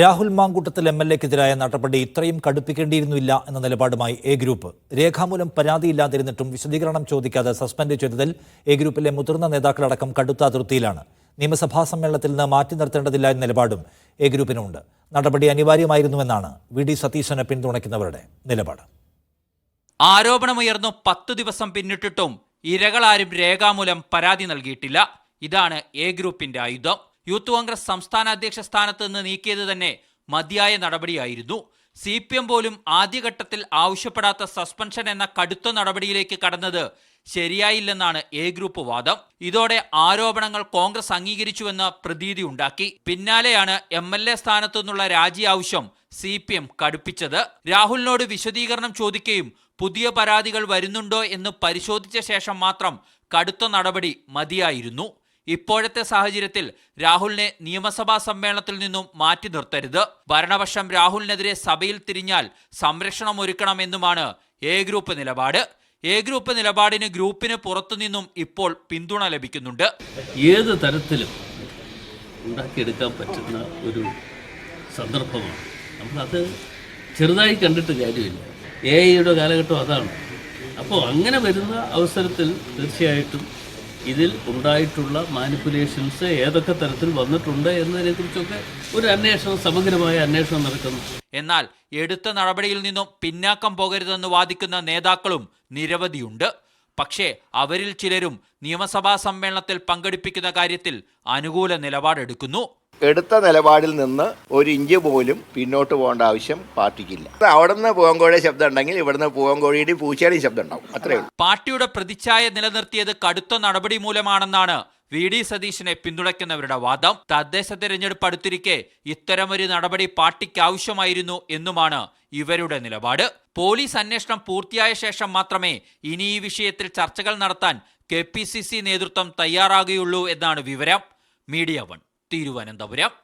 Rahul Mamkootathil M L എക്കെതിരായ നടപടി ഇത്രയും കടുപ്പിക്കേണ്ടിയിരുന്നില്ല എന്ന നിലപാടുമായി എ ഗ്രൂപ്പ്. രേഖാമൂലം പരാതിയില്ലാതിരുന്നിട്ടും വിശദീകരണം ചോദിക്കാതെ സസ്പെൻഡ് ചെയ്തതിൽ എ ഗ്രൂപ്പിലെ മുതിർന്ന നേതാക്കളടക്കം കടുത്ത അതിർത്തിയിലാണ് നിയമസഭാ സമ്മേളനത്തിൽ നിന്ന് മാറ്റി നിർത്തേണ്ടതില്ല എന്ന നിലപാടും എ ഗ്രൂപ്പിനുണ്ട്. നടപടി അനിവാര്യമായിരുന്നുവെന്നാണ് വി ഡി സതീശനെ പിന്തുണയ്ക്കുന്നവരുടെ നിലപാട്. ആരോപണമുയർന്നു പത്തു ദിവസം പിന്നിട്ടിട്ടും ഇരകളാരും രേഖാമൂലം പരാതി നൽകിയിട്ടില്ല. ഇതാണ് എ ഗ്രൂപ്പിന്റെ ആയുധം. യൂത്ത് കോൺഗ്രസ് സംസ്ഥാന അധ്യക്ഷ സ്ഥാനത്ത് നിന്ന് നീക്കിയത് തന്നെ മതിയായ നടപടിയായിരുന്നു. സി പി എം പോലും ആദ്യഘട്ടത്തിൽ ആവശ്യപ്പെടാത്ത സസ്പെൻഷൻ എന്ന കടുത്ത നടപടിയിലേക്ക് കടന്നത് ശരിയായില്ലെന്നാണ് എ ഗ്രൂപ്പ് വാദം. ഇതോടെ ആരോപണങ്ങൾ കോൺഗ്രസ് അംഗീകരിച്ചുവെന്ന പ്രതീതി ഉണ്ടാക്കി. പിന്നാലെയാണ് എം എൽ എ സ്ഥാനത്തു നിന്നുള്ള രാജി ആവശ്യം സി പി എം കടുപ്പിച്ചത്. രാഹുലിനോട് വിശദീകരണം ചോദിക്കുകയും പുതിയ പരാതികൾ വരുന്നുണ്ടോ എന്ന് പരിശോധിച്ച ശേഷം മാത്രം കടുത്ത നടപടി മതിയായിരുന്നു. ഇപ്പോഴത്തെ സാഹചര്യത്തിൽ രാഹുലിനെ നിയമസഭാ സമ്മേളനത്തിൽ നിന്നും മാറ്റി നിർത്തരുത്. ഭരണപക്ഷം രാഹുലിനെതിരെ സഭയിൽ തിരിഞ്ഞാൽ സംരക്ഷണം ഒരുക്കണമെന്നുമാണ് എ ഗ്രൂപ്പ് നിലപാട്. എ ഗ്രൂപ്പ് നിലപാടിന് ഗ്രൂപ്പിന് പുറത്തുനിന്നും ഇപ്പോൾ പിന്തുണ ലഭിക്കുന്നുണ്ട്. ഏത് തരത്തിലും ഉണ്ടാക്കിയെടുക്കാൻ പറ്റുന്ന ഒരു സന്ദർഭമാണ്. നമ്മളത് ചെറുതായി കണ്ടിട്ട് കാര്യമില്ല. എ ഐയുടെ കാലഘട്ടം അതാണ്. അപ്പോൾ അങ്ങനെ വരുന്ന അവസരത്തിൽ തീർച്ചയായിട്ടും ഇതിൽ ഉണ്ടായിട്ടുള്ള മാനിപ്പുലേഷൻസ് ഏതൊക്കെ തരത്തിൽ വന്നിട്ടുണ്ട് എന്നതിനെക്കുറിച്ചൊക്കെ ഒരു അന്വേഷണം സമഗ്രമായ അന്വേഷണം നടക്കുന്നു. എന്നാൽ എടുത്ത നടപടിയിൽ നിന്നും പിന്നാക്കം പോകരുതെന്ന് വാദിക്കുന്ന നേതാക്കളും നിരവധിയുണ്ട്. പക്ഷേ അവരിൽ ചിലരും നിയമസഭാ സമ്മേളനത്തിൽ പങ്കെടുപ്പിക്കുന്ന കാര്യത്തിൽ അനുകൂല നിലപാടെടുക്കുന്നു. എടുത്ത നിലപാടിൽ നിന്ന് ഒരു ഇഞ്ച് പോലും പിന്നോട്ട് പോകേണ്ട ആവശ്യം പാർട്ടിക്കില്ല. അവിടുന്ന് പൂവങ്കോഴിയുടെ ശബ്ദം ഉണ്ടെങ്കിൽ ഇവിടുന്ന് പൂവങ്കോഴിയുടെയും പൂച്ചയുടെയും ശബ്ദം ഉണ്ടാവും. അത്രേ ഉള്ളൂ. പാർട്ടിയുടെ പ്രതിച്ഛായ നിലനിർത്തിയത് കടുത്ത നടപടി മൂലമാണെന്നാണ് വി ഡി സതീശിനെ പിന്തുണയ്ക്കുന്നവരുടെ വാദം. തദ്ദേശ തെരഞ്ഞെടുപ്പ് അടുത്തിരിക്കെ ഇത്തരമൊരു നടപടി പാർട്ടിക്ക് ആവശ്യമായിരുന്നു എന്നുമാണ് ഇവരുടെ നിലപാട്. പോലീസ് അന്വേഷണം പൂർത്തിയായ ശേഷം മാത്രമേ ഇനി ഈ വിഷയത്തിൽ ചർച്ചകൾ നടത്താൻ കെ നേതൃത്വം തയ്യാറാകുകയുള്ളൂ എന്നാണ് വിവരം. Media one. തിരുവനന്തപുരം.